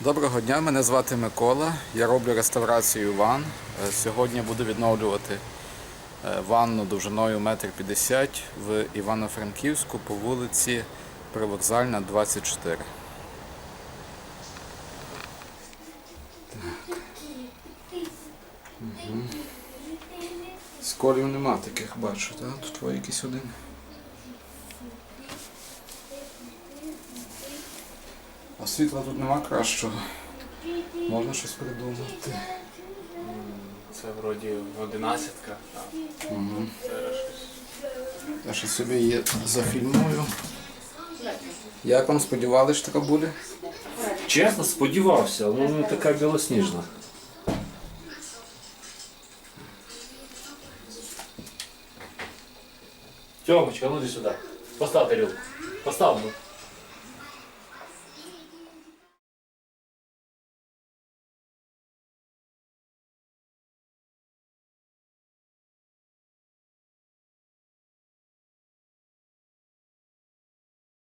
Доброго дня, мене звати Микола. Я роблю реставрацію ванн. Е, Сьогодні буду відновлювати е, ванну довжиною 1,50 м в Івано-Франківську по вулиці Привокзальна, 24. Сколів нема таких, бачу, так? Тут твій якийсь один. Світла тут нема кращого. Можна щось придумати. Це вроді одинадцятка, а Угу. це щось. Я ще собі її зафільмую. Як вам сподівалися, що така буде? Чесно, сподівався, але вона така білосніжна. Тьомочка, ну іди сюди. Постав тарілку. Постав. ну.